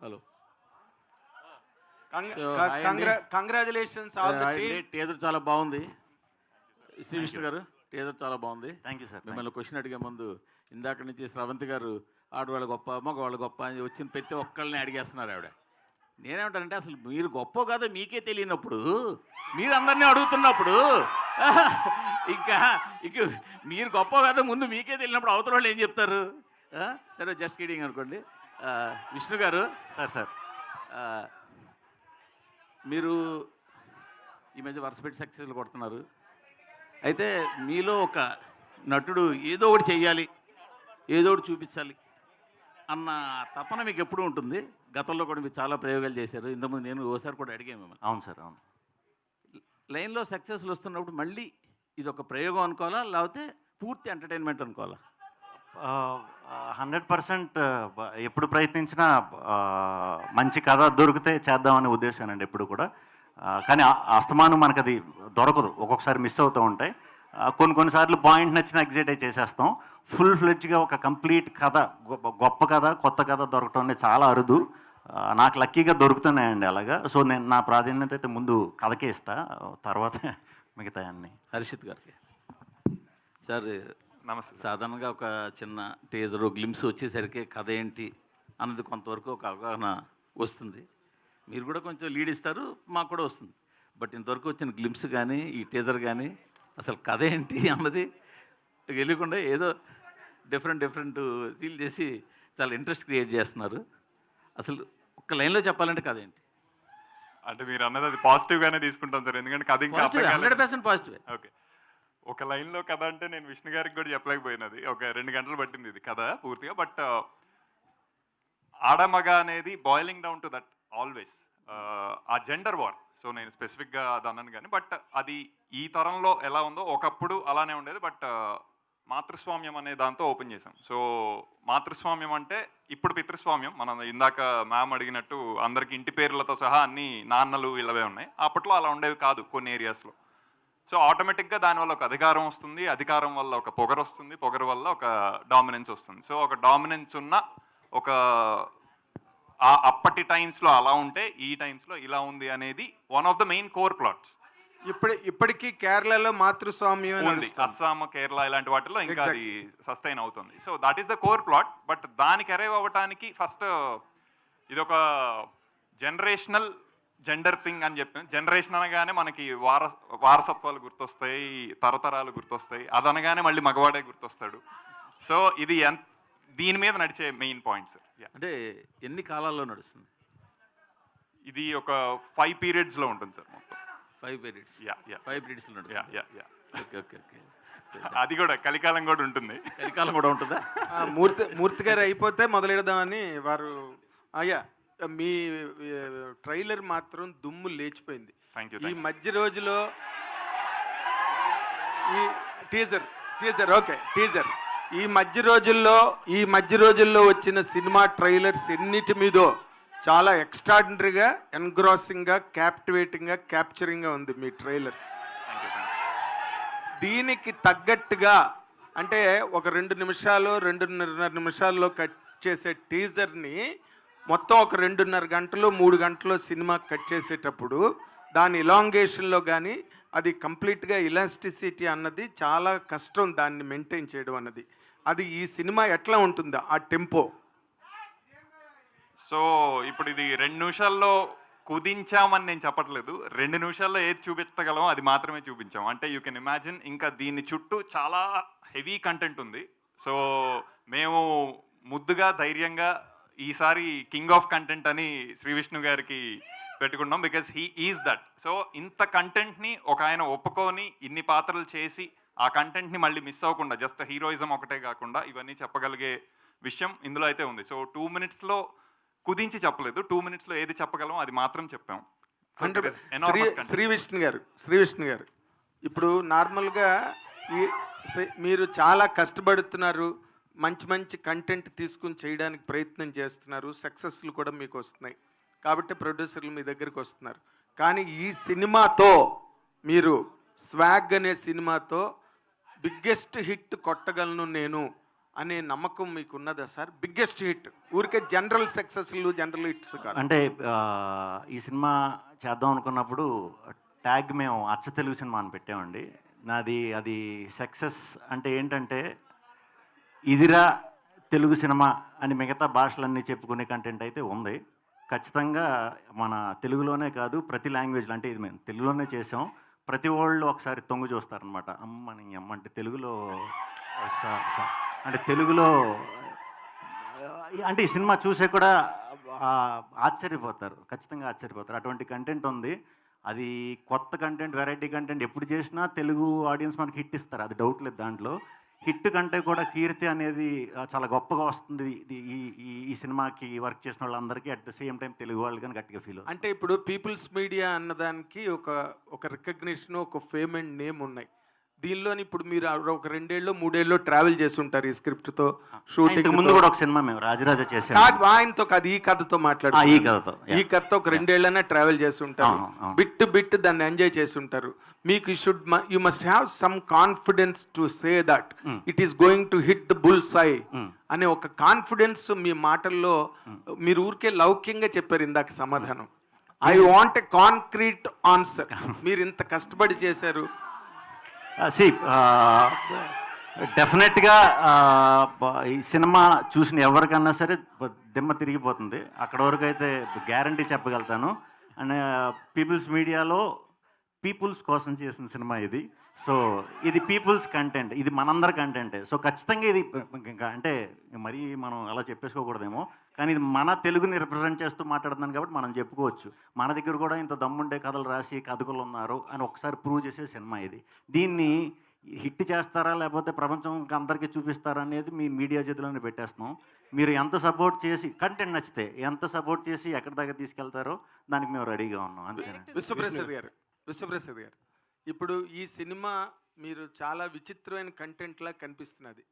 Hello. team. Teaser చాలా బాగుంది. శ్రీ విష్ణు గారు టీజర్ చాలా బాగుంది. థ్యాంక్ యూ సార్ మిమ్మల్ని క్వశ్చన్ అడిగే ముందు ఇందాక నుంచి స్రవంతి గారు ఆడవాళ్ళ గొప్ప మగవాళ్ళ గొప్ప అని వచ్చిన ప్రతి ఒక్కళ్ళని అడిగేస్తున్నారు ఆవిడ. నేనేమంటానంటే అసలు మీరు గొప్ప కాదో మీకే తెలియనప్పుడు మీరు అందరినీ అడుగుతున్నప్పుడు ఇంకా ఇక మీరు గొప్ప కాదో ముందు మీకే తెలియనప్పుడు అవతల వాళ్ళు ఏం చెప్తారు? సరే జస్ట్ కిడింగ్ అనుకోండి. విష్ణు గారు. Sir sir. మీరు ఈ మధ్య వరుసపెట్టి సక్సెస్లు కొడుతున్నారు. అయితే మీలో ఒక నటుడు ఏదో ఒకటి చెయ్యాలి ఏదో ఒకటి చూపించాలి అన్న తపన మీకు ఎప్పుడు ఉంటుంది? గతంలో కూడా మీరు చాలా ప్రయోగాలు చేశారు. ఇంతకుముందు నేను ఓసారి కూడా అడిగాను మిమ్మల్ని. అవును సార్ అవును. లైన్లో సక్సెస్లు వస్తున్నప్పుడు మళ్ళీ ఇది ఒక ప్రయోగం అనుకోవాలా? లేకపోతే పూర్తి ఎంటర్టైన్మెంట్ అనుకోవాలా? హండ్రెడ్ పర్సెంట్ ఎప్పుడు ప్రయత్నించినా మంచి కథ దొరికితే చేద్దామనే ఉద్దేశం అండి ఎప్పుడు కూడా. కానీ అస్తమానం మనకు అది దొరకదు. ఒక్కొక్కసారి మిస్ అవుతూ ఉంటాయి. కొన్ని కొన్నిసార్లు పాయింట్ నచ్చిన ఎగ్జైట్ అయి చేసేస్తాం. ఫుల్ ఫ్లెడ్జ్గా ఒక కంప్లీట్ కథ గొప్ప గొప్ప కథ కొత్త కథ దొరకటం అనేది చాలా అరుదు. నాకు లక్కీగా దొరుకుతున్నాయండి అలాగా. సో నేను నా ప్రాధాన్యత అయితే ముందు కథకే ఇస్తా. తర్వాత మిగతా అన్ని హర్షిత్ గారికి. సార్ నమస్తే సాధారణంగా ఒక చిన్న టీజర్ గ్లిమ్స్ వచ్చేసరికి కథ ఏంటి అన్నది కొంతవరకు ఒక అవగాహన వస్తుంది. మీరు కూడా కొంచెం లీడ్ ఇస్తారు మాకు కూడా వస్తుంది. బట్ ఇంతవరకు వచ్చిన గ్లిమ్స్ కానీ ఈ టీజర్ కానీ అసలు కథ ఏంటి అన్నది తెలియకుండా ఏదో డిఫరెంట్ డిఫరెంట్ ఫీల్ చేసి చాలా ఇంట్రెస్ట్ క్రియేట్ చేస్తున్నారు. అసలు ఒక్క లైన్లో చెప్పాలంటే కథ ఏంటి? అంటే మీరు అన్నది అది పాజిటివ్ గానే తీసుకుంటాం సార్. ఎందుకంటే కథ ఇంకా హండ్రెడ్. పర్సెంట్ పాజిటివ్ ఓకే ఒక లైన్లో కథ అంటే నేను విష్ణు గారికి కూడా చెప్పలేకపోయినది. ఒక రెండు గంటలు పట్టింది ఇది కథ పూర్తిగా. బట్ ఆడమగ అనేది boiling down to that always ఆ జెండర్ వార్ సో నేను స్పెసిఫిక్గా అది అన్నాను కానీ బట్ అది ఈ తరంలో ఎలా ఉందో ఒకప్పుడు అలానే ఉండేది. బట్ మాతృస్వామ్యం అనే దాంతో ఓపెన్ చేసాం సో మాతృస్వామ్యం అంటే ఇప్పుడు పితృస్వామ్యం. మనం ఇందాక మ్యామ్ అడిగినట్టు అందరికి ఇంటి పేర్లతో సహా అన్ని నాన్నలు ఇళ్ళవే ఉన్నాయి. అప్పట్లో అలా ఉండేవి కాదు కొన్ని ఏరియాస్లో సో ఆటోమేటిక్గా దానివల్ల ఒక అధికారం వస్తుంది అధికారం వల్ల ఒక పొగరు వస్తుంది పొగరు వల్ల ఒక డామినెన్స్ వస్తుంది. సో ఒక డామినెన్స్ ఉన్న ఒక ఆ అప్పటి టైమ్స్లో అలా ఉంటే ఈ టైమ్స్లో ఇలా ఉంది అనేది one of the main core plots. ఇప్పుడు ఇప్పటికీ కేరళలో మాతృస్వామ్యం ఉంది. అస్సాం కేరళ ఇలాంటి వాటిల్లో ఇంకా అది సస్టైన్ అవుతుంది. So that is the core plot but దానికి అరైవ్ అవ్వటానికి ఫస్ట్ ఇది ఒక జనరేషనల్ జెండర్ థింగ్ అని చెప్పి జనరేషన్ అనగానే మనకి వారస వారసత్వాలు గుర్తొస్తాయి తరతరాలు గుర్తొస్తాయి అది అనగానే మళ్ళీ మగవాడే గుర్తొస్తాడు. సో ఇది దీని మీద నడిచే మెయిన్ పాయింట్స్ అంటే ఎన్ని కాలాల్లో నడుస్తుంది? ఇది ఒక ఫైవ్ పీరియడ్స్లో ఉంటుంది సార్ మొత్తం. Five periods yeah yeah five పీరియడ్స్లో yeah నడుస్తుంది. Yeah yeah okay okay okay అది కూడా కలికాలం కూడా ఉంటుంది. చలికాలం కూడా ఉంటుందా? ఆ, మూర్తి మూర్తి గారు అయిపోతే మొదలెడదామని వారు అయ్యా మీ ట్రైలర్ మాత్రం దుమ్ము లేచిపోయింది. ఈ. మధ్య రోజులో ఈ టీజర్ టీజర్ ఓకే టీజర్. ఈ మధ్య రోజుల్లో ఈ మధ్య రోజుల్లో వచ్చిన సినిమా ట్రైలర్స్ ఎన్నిటి మీదో చాలా ఎక్స్ట్రాడినరీగా ఎన్గ్రాసింగ్గా క్యాప్టివేటింగ్గా క్యాప్చరింగ్గా ఉంది మీ ట్రైలర్. దీనికి తగ్గట్టుగా అంటే ఒక రెండు నిమిషాలు రెండున్నర నిమిషాల్లో కట్ చేసే టీజర్ని మొత్తం ఒక రెండున్నర గంటలు మూడు గంటలు సినిమా కట్ చేసేటప్పుడు దాని ఇలాంగేషన్లో కానీ అది కంప్లీట్గా ఇలాస్టిసిటీ అన్నది చాలా కష్టం దాన్ని మెయింటైన్ చేయడం అన్నది. అది ఈ సినిమా ఎట్లా ఉంటుందో? ఆ టెంపో సో ఇప్పుడు ఇది రెండు నిమిషాల్లో కుదించామని నేను చెప్పట్లేదు. రెండు నిమిషాల్లో ఏది చూపించగలం అది మాత్రమే చూపించాం. అంటే యూ కెన్ ఇమాజిన్ ఇంకా దీని చుట్టూ చాలా హెవీ కంటెంట్ ఉంది. సో మేము ముద్దుగా ధైర్యంగా ఈసారి కింగ్ ఆఫ్ కంటెంట్ అని శ్రీ విష్ణు గారికి పెట్టుకున్నాం because he is that so ఇంత కంటెంట్ని ఒక ఆయన ఒప్పుకొని ఇన్ని పాత్రలు చేసి ఆ కంటెంట్ని మళ్ళీ మిస్ అవ్వకుండా జస్ట్ హీరోయిజం ఒకటే కాకుండా ఇవన్నీ చెప్పగలిగే విషయం ఇందులో అయితే ఉంది. సో టూ మినిట్స్లో కుదించి చెప్పలేదు. టూ మినిట్స్లో ఏది చెప్పగలం అది మాత్రం చెప్పాం. శ్రీ. శ్రీ విష్ణు గారు శ్రీ విష్ణు గారు ఇప్పుడు నార్మల్గా ఈ మీరు చాలా కష్టపడుతున్నారు. మంచి మంచి కంటెంట్ తీసుకుని చేయడానికి ప్రయత్నం చేస్తున్నారు. సక్సెస్లు కూడా మీకు వస్తున్నాయి. కాబట్టి ప్రొడ్యూసర్లు మీ దగ్గరికి వస్తున్నారు. కానీ ఈ సినిమాతో మీరు స్వాగ్ అనే సినిమాతో బిగ్గెస్ట్ హిట్ కొట్టగలను నేను అనే నమ్మకం మీకు ఉన్నదా సార్? బిగ్గెస్ట్ హిట్ ఊరికే జనరల్ సక్సెస్లు జనరల్ హిట్స్ కాదు. అంటే ఈ సినిమా చేద్దాం అనుకున్నప్పుడు ట్యాగ్ మేము అచ్చ తెలుగు సినిమా అని పెట్టామండి. నాది అది సక్సెస్ అంటే ఏంటంటే ఇదిరా తెలుగు సినిమా అని మిగతా భాషలన్నీ చెప్పుకునే కంటెంట్ అయితే ఉంది. ఖచ్చితంగా మన తెలుగులోనే కాదు ప్రతి లాంగ్వేజ్లో అంటే ఇది మేము తెలుగులోనే చేసాం. ప్రతి వాళ్ళు ఒకసారి తొంగు చూస్తారనమాట అమ్మ నీ అమ్మ అంటే తెలుగులో అంటే తెలుగులో అంటే ఈ సినిమా చూసే కూడా ఆశ్చర్యపోతారు. ఖచ్చితంగా ఆశ్చర్యపోతారు. అటువంటి కంటెంట్ ఉంది. అది కొత్త కంటెంట్ వెరైటీ కంటెంట్ ఎప్పుడు చేసినా తెలుగు ఆడియన్స్ మనకి హిట్ ఇస్తారు. అది డౌట్ లేదు దాంట్లో. హిట్ కంటే కూడా కీర్తి అనేది చాలా గొప్పగా వస్తుంది ఈ ఈ ఈ సినిమాకి వర్క్ చేసిన వాళ్ళందరికీ. At the same time Telugu వాళ్ళు కానీ గట్టిగా ఫీల్ అంటే ఇప్పుడు పీపుల్స్ మీడియా అన్నదానికి ఒక ఒక రికగ్నిషన్ ఒక ఫేమ్ అండ్ నేమ్ ఉన్నాయి. దీనిలోని ఇప్పుడు మీరు ఒక రెండేళ్ళు మూడేళ్ళు ట్రావెల్ చేసి ఉంటారు ఈ స్క్రిప్ట్తో షూటింగ్ ముందు కూడా ఒక సినిమా మేము రాజరాజ కాదు ఆయనతో కాదు ఈ కథతో మాట్లాడు ఈ కథతో, ఈ కథతో ఒక రెండేళ్ళనే ట్రావెల్ చేసి ఉంటారు. బిట్ బిట్ దాన్ని ఎంజాయ్ చేసి ఉంటారు మీకు should you must have some confidence to say that it is going to hit the bullseye అనే ఒక కాన్ఫిడెన్స్ మీ మాటల్లో మీరు ఊరికే లౌక్యంగా చెప్పారు ఇందాక సమాధానం. I want a concrete answer మీరు ఇంత కష్టపడి చేశారు. సి డెఫినెట్గా ఈ సినిమా చూసిన ఎవరికన్నా సరే దిమ్మ తిరిగిపోతుంది. అక్కడ వరకు అయితే గ్యారంటీ చెప్పగలుగుతాను. అండ్ పీపుల్స్ మీడియాలో పీపుల్స్ కోసం చేసిన సినిమా ఇది. సో ఇది పీపుల్స్ కంటెంట్ ఇది మనందరి కంటెంటే సో ఖచ్చితంగా ఇది ఇంకా అంటే మరీ మనం అలా చెప్పేసుకోకూడదేమో కానీ ఇది మన తెలుగుని రిప్రజెంట్ చేస్తూ మాట్లాడుతున్నాను కాబట్టి మనం చెప్పుకోవచ్చు. మన దగ్గర కూడా ఇంత దమ్ముండే కథలు రాసి కథకులు ఉన్నారు అని ఒకసారి ప్రూవ్ చేసే సినిమా ఇది. దీన్ని హిట్ చేస్తారా లేకపోతే ప్రపంచం అందరికీ చూపిస్తారా అనేది మీ మీడియా చేతిలోనే పెట్టేస్తున్నాం. మీరు ఎంత సపోర్ట్ చేసి కంటెంట్ నచ్చితే ఎంత సపోర్ట్ చేసి ఎక్కడి దాకా తీసుకెళ్తారో దానికి మేము రెడీగా ఉన్నాం. అంతే విశ్వప్రసాద్ గారు విశ్వప్రసాద్ గారు. ఇప్పుడు ఈ సినిమా మీరు చాలా విచిత్రమైన కంటెంట్లా కనిపిస్తున్నది.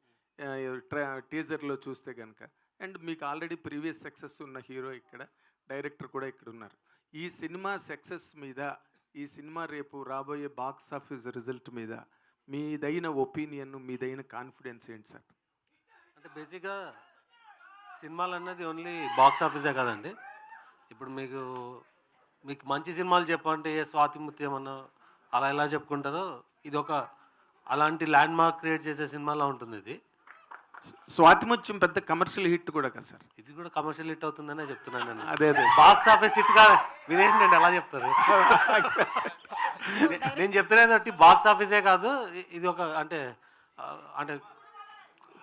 టీజర్లో చూస్తే కనుక అండ్ మీకు ఆల్రెడీ ప్రీవియస్ సక్సెస్ ఉన్న హీరో ఇక్కడ డైరెక్టర్ కూడా ఇక్కడ ఉన్నారు. ఈ సినిమా సక్సెస్ మీద ఈ సినిమా రేపు రాబోయే బాక్స్ ఆఫీస్ రిజల్ట్ మీద మీదైన ఒపీనియన్ మీదైన కాన్ఫిడెన్స్ ఏంటి సార్? అంటే బేసిక్గా సినిమాలు అన్నది ఓన్లీ బాక్స్ ఆఫీసే కదండి. ఇప్పుడు మీకు మీకు మంచి సినిమాలు చెప్పంటే ఏ స్వాతిముత్యం అన్న అలా ఎలా చెప్పుకుంటారో ఇది ఒక అలాంటి ల్యాండ్ మార్క్ క్రియేట్ చేసే సినిమాలో ఉంటుంది ఇది. స్వాతిముత్యం పెద్ద కమర్షియల్ హిట్ కూడా కదా సార్? ఇది కూడా కమర్షియల్ హిట్ అవుతుందనే చెప్తున్నాను నేను. అదే అదే. బాక్స్ ఆఫీస్ హిట్ కాదు. మీరేంటండి ఎలా చెప్తారు? నేను చెప్తున్నది బట్టి బాక్స్ ఆఫీసే కాదు. ఇది ఒక అంటే అంటే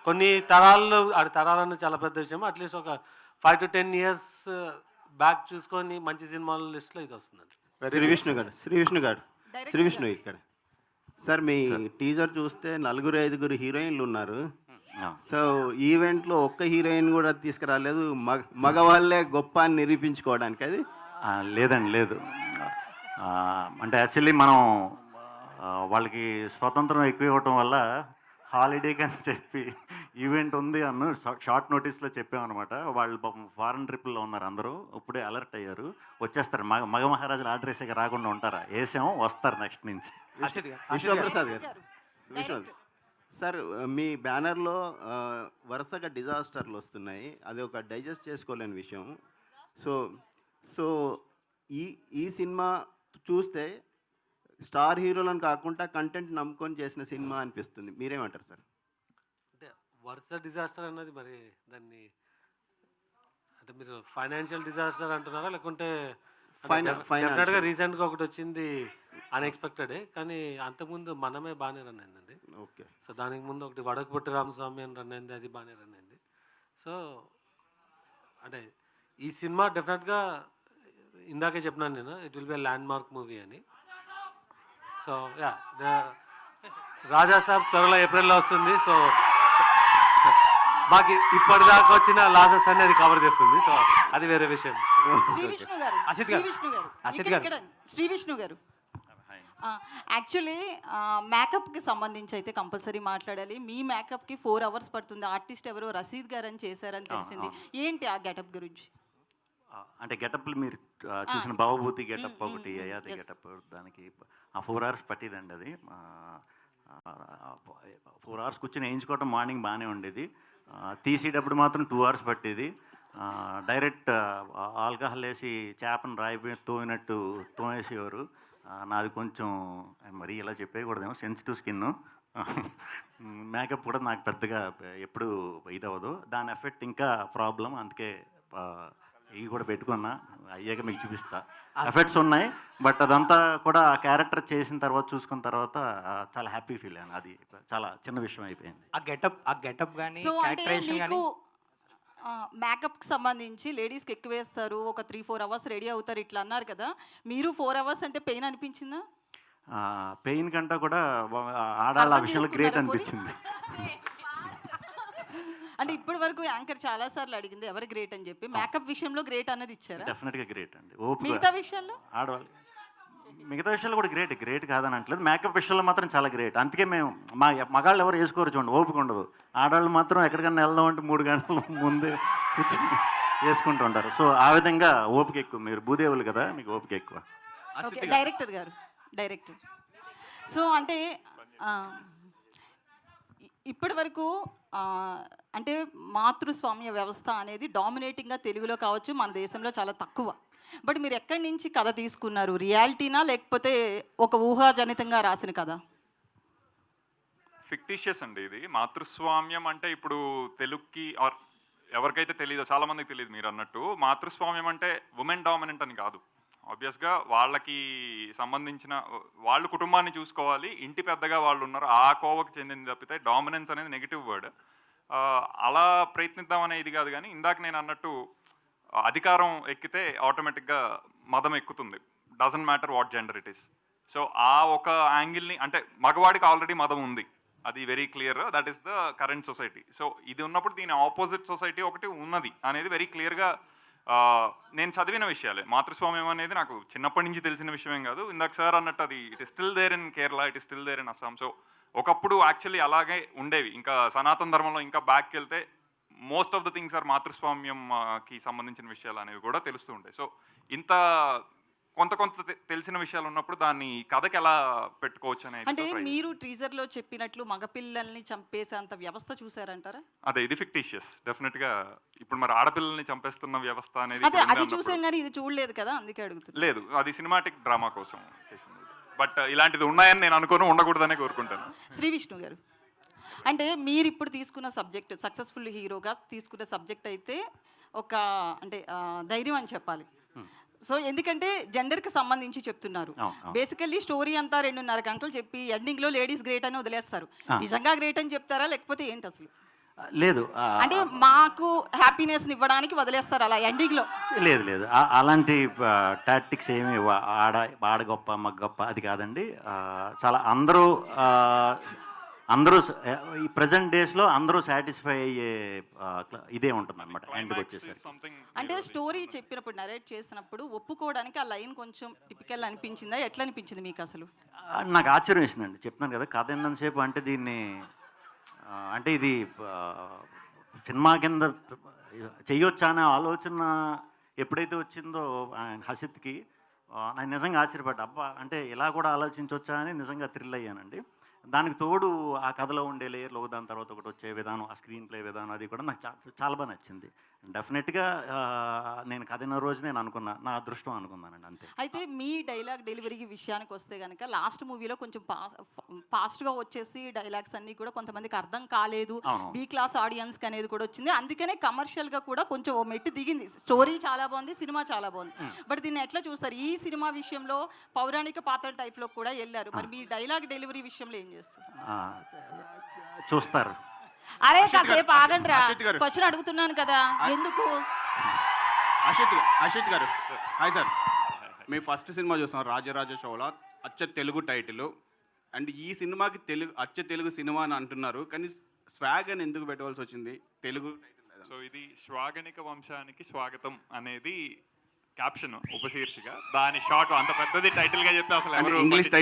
కొన్ని తరాలు అది తరాలన్న చాలా పెద్ద విషయం అట్లీస్ట్ ఒక five to ten years back చూసుకొని మంచి సినిమాల లిస్ట్లో ఇది వస్తుందండి. శ్రీ విష్ణు గారు. శ్రీ విష్ణు గారు. శ్రీ విష్ణు ఇక్కడ. సార్ మీ టీజర్ చూస్తే నలుగురు ఐదుగురు హీరోయిన్లు ఉన్నారు. సో ఈవెంట్లో ఒక్క హీరోయిన్ కూడా తీసుకురాలేదు. మగ మగవాళ్ళే గొప్ప అని నిరూపించుకోవడానికి. అది? ఆ, లేదండి లేదు. ఆ, అంటే యాక్చువల్లీ మనం వాళ్ళకి స్వతంత్రం ఎక్కువ ఇవ్వటం వల్ల హాలిడే అని చెప్పి ఈవెంట్ ఉంది అన్న షార్ట్ నోటీస్లో చెప్పామన్నమాట. వాళ్ళు పాపం ఫారెన్ ట్రిప్లో ఉన్నారు అందరూ. ఇప్పుడే అలర్ట్ అయ్యారు. వచ్చేస్తారు. మగ మగ మహారాజులు ఆర్డర్ వేసాక రాకుండా ఉంటారా? వేసాము వస్తారు నెక్స్ట్ నుంచి. విశ్వప్రసాద్ గారు. సార్ మీ బ్యానర్లో వరుసగా డిజాస్టర్లు వస్తున్నాయి. అది ఒక డైజెస్ట్ చేసుకోలేని విషయం. సో సో ఈ ఈ సినిమా చూస్తే స్టార్ హీరోలను కాకుండా కంటెంట్ నమ్ముకొని చేసిన సినిమా అనిపిస్తుంది. మీరేమంటారు సార్? అంటే వరుస డిజాస్టర్ అన్నది మరి దాన్ని అంటే మీరు ఫైనాన్షియల్ డిజాస్టర్ అంటున్నారా? లేకుంటే. డెఫినెట్గా రీసెంట్గా ఒకటి వచ్చింది అన్ఎక్స్పెక్టెడే. కానీ అంతకుముందు మనమే బాగానే రన్ అయిందండి. ఓకే. సో దానికి ముందు ఒకటి వడకుపట్టి రామస్వామి అని రన్ అయింది అది బాగానే రన్ అయింది. సో అంటే ఈ సినిమా డెఫినెట్గా ఇందాకే చెప్పినాను నేను it will be landmark movie అని. సో యా రాజా సాబ్ త్వరలో ఏప్రిల్లో వస్తుంది సో మాకు ఇప్పటిదాకా వచ్చిన లాసెస్ అనేది కవర్ చేస్తుంది సో అది వేరే విషయం. శ్రీ విష్ణు గారు శ్రీ విష్ణు గారు ఇక్కడ ఇక్కడ శ్రీ విష్ణు గారు. యాక్చువల్లీ మేకప్కి సంబంధించి అయితే కంపల్సరీ మాట్లాడాలి. మీ మేకప్కి ఫోర్ అవర్స్ పడుతుంది. ఆర్టిస్ట్ ఎవరో రసీద్ గారు అని చేశారని తెలిసింది. ఏంటి ఆ గెటప్ గురించి? ఆ, అంటే గెటప్లు మీరు ఆ, చూసిన భవభూతి గెటప్ ఒకటి అయాతి గెటప్ దానికి ఆ ఫోర్ అవర్స్ పట్టిదండి అది. ఫోర్ అవర్స్ కూర్చొని వేయించుకోవటం మార్నింగ్ బాగానే ఉండేది. తీసేటప్పుడు మాత్రం టూ అవర్స్ పట్టేది. డైరెక్ట్ ఆల్కహాల్ వేసి చేపను రాయిపోయి తోయినట్టు తోమేసేవారు నాది కొంచెం మరీ ఇలా చెప్పేయకూడదేమో సెన్సిటివ్ స్కిన్ మేకప్ కూడా నాకు పెద్దగా ఎప్పుడు ఇది అవ్వదు దాని ఎఫెక్ట్ ఇంకా ప్రాబ్లం అందుకే ఇవి కూడా పెట్టుకున్నా. అయ్యాక మీకు చూపిస్తా. ఎఫెక్ట్స్ ఉన్నాయి బట్ అదంతా కూడా ఆ క్యారెక్టర్ చేసిన తర్వాత చూసుకున్న తర్వాత చాలా హ్యాపీ ఫీల్ అయ్యాను. అది చాలా చిన్న విషయం అయిపోయింది. ఆ గెటప్ ఆ గెటప్ కానీ సో అంటే మీకు మేకప్కి సంబంధించి లేడీస్కి ఎక్కువ వేస్తారు ఒక త్రీ ఫోర్ అవర్స్ రెడీ అవుతారు ఇట్లా అన్నారు కదా. మీరు ఫోర్ అవర్స్ అంటే పెయిన్ అనిపించిందా? పెయిన్ కంటే కూడా ఆడాళ్ళ ఆ విషయంలో గ్రేట్? అనిపించింది. అంటే ఇప్పటి వరకు యాంకర్ చాలా సార్లు అడిగింది ఎవరు గ్రేట్ అని చెప్పి. మేకప్ విషయంలో గ్రేట్ అన్నది ఇచ్చారా? డెఫినెట్గా గ్రేట్ అండి. మిగతా విషయాల్లో? ఆడవాళ్ళు. మిగతా విషయాలు కూడా గ్రేట్ గ్రేట్ కాదని అంటలేదు మేకప్ విషయంలో మాత్రం చాలా గ్రేట్ అందుకే మేము మా మగాళ్ళు ఎవరు వేసుకోరు చూడండి ఓపిక ఉండదు. ఆడవాళ్ళు మాత్రం ఎక్కడికన్నా వెళ్దాం అంటే మూడు గంటల ముందే కూర్చొని వేసుకుంటూ ఉంటారు. సో ఆ విధంగా ఓపిక ఎక్కువ. మీరు భూదేవులు కదా మీకు ఓపిక ఎక్కువ. డైరెక్టర్ గారు డైరెక్టర్ సో అంటే ఇప్పటి వరకు అంటే మాతృస్వామ్య వ్యవస్థ అనేది డామినేటింగ్గా తెలుగులో కావచ్చు మన దేశంలో చాలా తక్కువ. బట్ మీరు ఎక్కడి నుంచి కథ తీసుకున్నారు? రియాలిటీనా లేకపోతే ఒక ఊహాజనితంగా రాసిన కథ? ఫిక్టీషియస్ అండి ఇది. మాతృస్వామ్యం అంటే ఇప్పుడు తెలుగుకి ఆర్ ఎవరికైతే తెలియదో చాలా మందికి తెలియదు మీరు అన్నట్టు. మాతృస్వామ్యం అంటే ఉమెన్ డామినెంట్ అని కాదు. ఆబ్వియస్గా వాళ్ళకి సంబంధించిన వాళ్ళు కుటుంబాన్ని చూసుకోవాలి. ఇంటి పెద్దగా వాళ్ళు ఉన్నారు. ఆ కోవకు చెందింది తప్పితే డామినెన్స్ అనేది నెగిటివ్ వర్డ్ అలా ప్రయత్నిద్దాం అనేది కాదు కానీ ఇందాక నేను అన్నట్టు అధికారం ఎక్కితే ఆటోమేటిక్గా మదం ఎక్కుతుంది. Doesn't matter what gender it is so ఆ ఒక యాంగిల్ని అంటే మగవాడికి ఆల్రెడీ మదం ఉంది. అది very clear that is the current society so ఇది ఉన్నప్పుడు దీని ఆపోజిట్ సొసైటీ ఒకటి ఉన్నది అనేది వెరీ క్లియర్గా నేను చదివిన విషయాలే. మాతృస్వామ్యం అనేది నాకు చిన్నప్పటి నుంచి తెలిసిన విషయమేం కాదు. ఇందాక సార్ అన్నట్టు అది it is still there in Kerala it is still there in Assam so ఒకప్పుడు యాక్చువల్లీ అలాగే ఉండేవి. ఇంకా సనాతన ధర్మంలో ఇంకా బ్యాక్కి వెళ్తే most of the things are మాతృస్వామ్యంకి సంబంధించిన విషయాలు అనేవి కూడా తెలుస్తూ ఉంటాయి సో ఇంత కొంత కొంత తెలిసిన విషయాలు ఉన్నప్పుడు దాన్ని కథకి ఎలా పెట్టుకోవచ్చు అనేది అంటే మీరు టీజర్లో చెప్పినట్లు మగపిల్లల్ని చంపేసేంత వ్యవస్థ చూసారంటారా? అదే ఇది ఫిక్టీషియస్ డెఫినెట్గా ఇప్పుడు మరి ఆడపిల్లల్ని చంపేస్తున్న వ్యవస్థ అనేది అదే అది చూసాం కానీ ఇది చూడలేదు కదా అందుకే అడుగుతున్నా. లేదు అది సినిమాటిక్ డ్రామా కోసం చేసింది బట్ ఇలాంటిది ఉన్నాయని నేను అనుకోను ఉండకూడదనే కోరుకుంటాను. శ్రీ విష్ణు గారు అంటే మీరు ఇప్పుడు తీసుకున్న సబ్జెక్ట్ సక్సెస్ఫుల్ హీరోగా తీసుకున్న సబ్జెక్ట్ అయితే ఒక అంటే ధైర్యం అని చెప్పాలి. సో ఎందుకంటే జెండర్కి సంబంధించి చెప్తున్నారు. బేసికల్లీ స్టోరీ అంతా రెండున్నర గంటలు చెప్పి ఎండింగ్లో లేడీస్ గ్రేట్ అని వదిలేస్తారు. నిజంగా గ్రేట్ అని చెప్తారా? లేకపోతే ఏంటి అసలు? లేదు. అంటే మాకు హ్యాపీనెస్ ఇవ్వడానికి వదిలేస్తారు అలా ఎండింగ్లో. లేదు లేదు. ఆ- అలాంటి టాక్టిక్స్ ఏమి ఆడ ఆడ గొప్ప మగ గొప్ప అది కాదండి. చాలా అందరూ అందరూ ఈ ప్రజెంట్ డేస్లో అందరూ సాటిస్ఫై అయ్యే ఇదే ఉంటుంది అనమాట ఎండ్కి వచ్చేసరికి. అంటే స్టోరీ చెప్పినప్పుడు నరేట్ చేసినప్పుడు ఒప్పుకోవడానికి ఆ లైన్ కొంచెం టిపికల్ అనిపించిందా? ఎట్లా అనిపించింది మీకు అసలు? నాకు ఆశ్చర్యం వేసిందండి. చెప్తున్నాను కదా కథ ఎన్నంతసేపు అంటే దీన్ని అంటే ఇది సినిమా కింద చెయ్యొచ్చా అనే ఆలోచన ఎప్పుడైతే వచ్చిందో ఆయన హసిత్కి నేను నిజంగా ఆశ్చర్యపడ్డా అబ్బా అంటే ఇలా కూడా ఆలోచించవచ్చా అని నిజంగా థ్రిల్ అయ్యానండి. దానికి తోడు ఆ కథలో ఉండే లేయర్లు దాని తర్వాత ఒకటి వచ్చే విధానం ఆ స్క్రీన్ ప్లే విధానం అది కూడా నాకు చాలా బాగా నచ్చింది. డెఫినెట్గా నేను కథ విన్న రోజు నేను అనుకున్నా నా అదృష్టం అనుకున్నానండి అంతే. అయితే మీ డైలాగ్ డెలివరీ విషయానికి వస్తే కనుక లాస్ట్ మూవీలో కొంచెం ఫాస్ట్గా వచ్చేసి డైలాగ్స్ అన్నీ కూడా కొంతమందికి అర్థం కాలేదు. బీ క్లాస్ ఆడియన్స్కి అనేది కూడా వచ్చింది. అందుకనే కమర్షియల్గా కూడా కొంచెం మెట్టు దిగింది. స్టోరీ చాలా బాగుంది సినిమా చాలా బాగుంది. బట్ దీన్ని ఎట్లా చూస్తారు? ఈ సినిమా విషయంలో పౌరాణిక పాత్ర టైప్లో కూడా వెళ్ళారు. మరి మీ డైలాగ్ డెలివరీ విషయంలో ఏం చేస్తారు. అరే కాసేపు ఆగండి గారు. క్వశ్చన్ అడుగుతున్నాను కదా. ఎందుకు? అషిత్ అషిత్ గారు. హాయ్ సార్ మీ ఫస్ట్ సినిమా చూస్తున్నాం రాజరాజ షోలా. అచ్చ తెలుగు టైటిల్. అండ్ ఈ సినిమాకి తెలుగు అచ్చ తెలుగు సినిమా అని అంటున్నారు. కానీ స్వాగ్ అని ఎందుకు పెట్టవలసి వచ్చింది? తెలుగు టైటిల్? సో ఇది శ్వాగనిక వంశానికి స్వాగతం అనేది క్యాప్షన్ ఉపశీర్షిక. దాని షార్ట్ అంత పెద్దది టైటిల్గా చెప్తే అసలు ఇంగ్లీష్ పట్టించుకోరు.